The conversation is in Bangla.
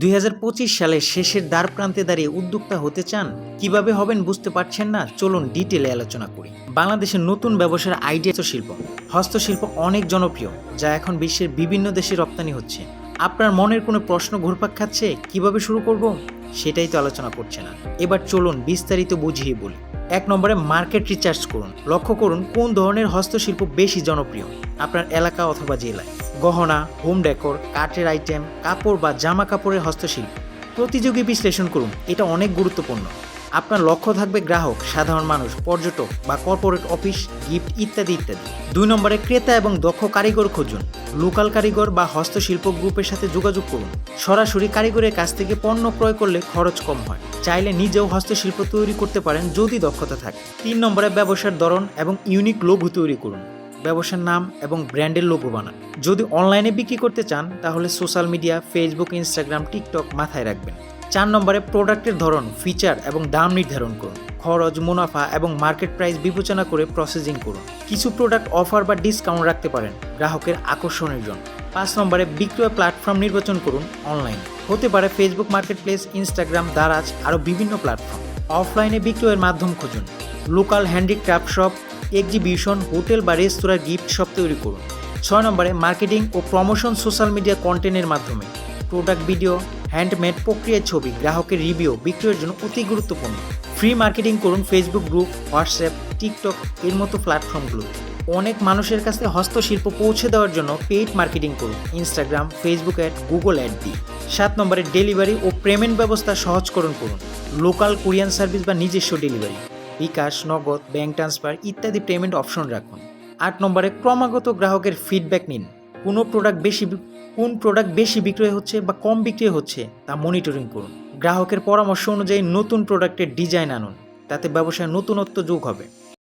দুই হাজার পঁচিশ সালে শেষের দ্বার প্রান্তে দাঁড়িয়ে উদ্যোক্তা হতে চান? কীভাবে হবেন বুঝতে পারছেন না? চলুন ডিটেলে আলোচনা করি। বাংলাদেশের নতুন ব্যবসার আইডিয়া শিল্প হস্তশিল্প অনেক জনপ্রিয়, যা এখন বিশ্বের বিভিন্ন দেশে রপ্তানি হচ্ছে। আপনার মনের কোনো প্রশ্ন ঘুরপাক খাচ্ছে? কীভাবে শুরু করব? সেটাই তো আলোচনা করছে না। এবার চলুন বিস্তারিত বুঝিয়ে বলি। এক নম্বরে মার্কেট রিচার্জ করুন। লক্ষ্য করুন কোন ধরনের হস্তশিল্প বেশি জনপ্রিয়, আপনার এলাকা অথবা জেলায়। গহনা হোম ডেকোর কাঠের আইটেম কাপড় বা জামা কাপড়ের হস্তশিল্প। প্রতিযোগী বিশ্লেষণ করুন, এটা অনেক গুরুত্বপূর্ণ। আপনার লক্ষ্য থাকবে গ্রাহক, সাধারণ মানুষ, পর্যটক বা কর্পোরেট অফিস গিফট ইত্যাদি ইত্যাদি। দুই নম্বরে ক্রেতা এবং দক্ষ কারিগর খুঁজুন। লোকাল কারিগর বা হস্তশিল্প গ্রুপের সাথে যোগাযোগ করুন। সরাসরি কারিগরের কাছ থেকে পণ্য ক্রয় করলে খরচ কম হয়। চাইলে নিজেও হস্তশিল্প তৈরি করতে পারেন যদি দক্ষতা থাকে। তিন নম্বরে ব্যবসার ধরন এবং ইউনিক লোভ তৈরি করুন। ব্যবসার নাম এবং ব্র্যান্ডের লোগো বানান। যদি অনলাইনে বিক্রি করতে চান, তাহলে social media, Facebook, Instagram, TikTok মাথায় রাখবেন। চার নম্বরে প্রোডাক্টের ধরন, ফিচার এবং দাম নির্ধারণ করুন। খরচ, মুনাফা এবং মার্কেট প্রাইস বিবেচনা করে প্রসেসিং করুন। কিছু প্রোডাক্ট অফার বা ডিসকাউন্ট রাখতে পারেন গ্রাহকের আকর্ষণের জন্য। পাঁচ নম্বরে বিক্রয় প্ল্যাটফর্ম নির্বাচন করুন অনলাইন। হতে পারে ফেসবুক মার্কেটপ্লেস ইনস্টাগ্রাম দারাজ আরও বিভিন্ন প্ল্যাটফর্ম। অফলাইনে বিক্রয়ের মাধ্যম খুঁজুন। Local handicraft shop, exhibition, hotel বা রেস্তোরাঁর গিফট শপ তৈরি করুন। ছয় নম্বরে মার্কেটিং ও প্রমোশন সোশ্যাল মিডিয়া কন্টেন্টের মাধ্যমে। প্রোডাক্ট ভিডিও হ্যান্ডমেড প্রক্রিয়ার ছবি, গ্রাহকের রিভিউ, বিক্রয়ের জন্য অতি গুরুত্বপূর্ণ। ফ্রি মার্কেটিং করুন ফেসবুক গ্রুপ হোয়াটসঅ্যাপ টিকটক এর মতো প্ল্যাটফর্মগুলো অনেক মানুষের কাছে হস্তশিল্প পৌঁছে দেওয়ার জন্য পেইড মার্কেটিং করুন। Instagram Facebook ad Google ad দিয়ে। সাত নম্বরে ডেলিভারি ও পেমেন্ট ব্যবস্থা সহজকরণ করুন লোকাল কোরিয়ান সার্ভিস বা নিজস্ব delivery bKash, Nagad bank transfer ইত্যাদি পেমেন্ট অপশন রাখুন। আট নম্বরে ক্রমাগত গ্রাহকের ফিডব্যাক নিন। কোনো প্রোডাক্ট বেশি কোন প্রোডাক্ট বেশি বিক্রয় হচ্ছে বা কম বিক্রয় হচ্ছে তা মনিটরিং করুন। গ্রাহকের পরামর্শ অনুযায়ী নতুন প্রোডাক্টের ডিজাইন আনুন। তাতে ব্যবসায় নতুনত্ব যোগ হবে।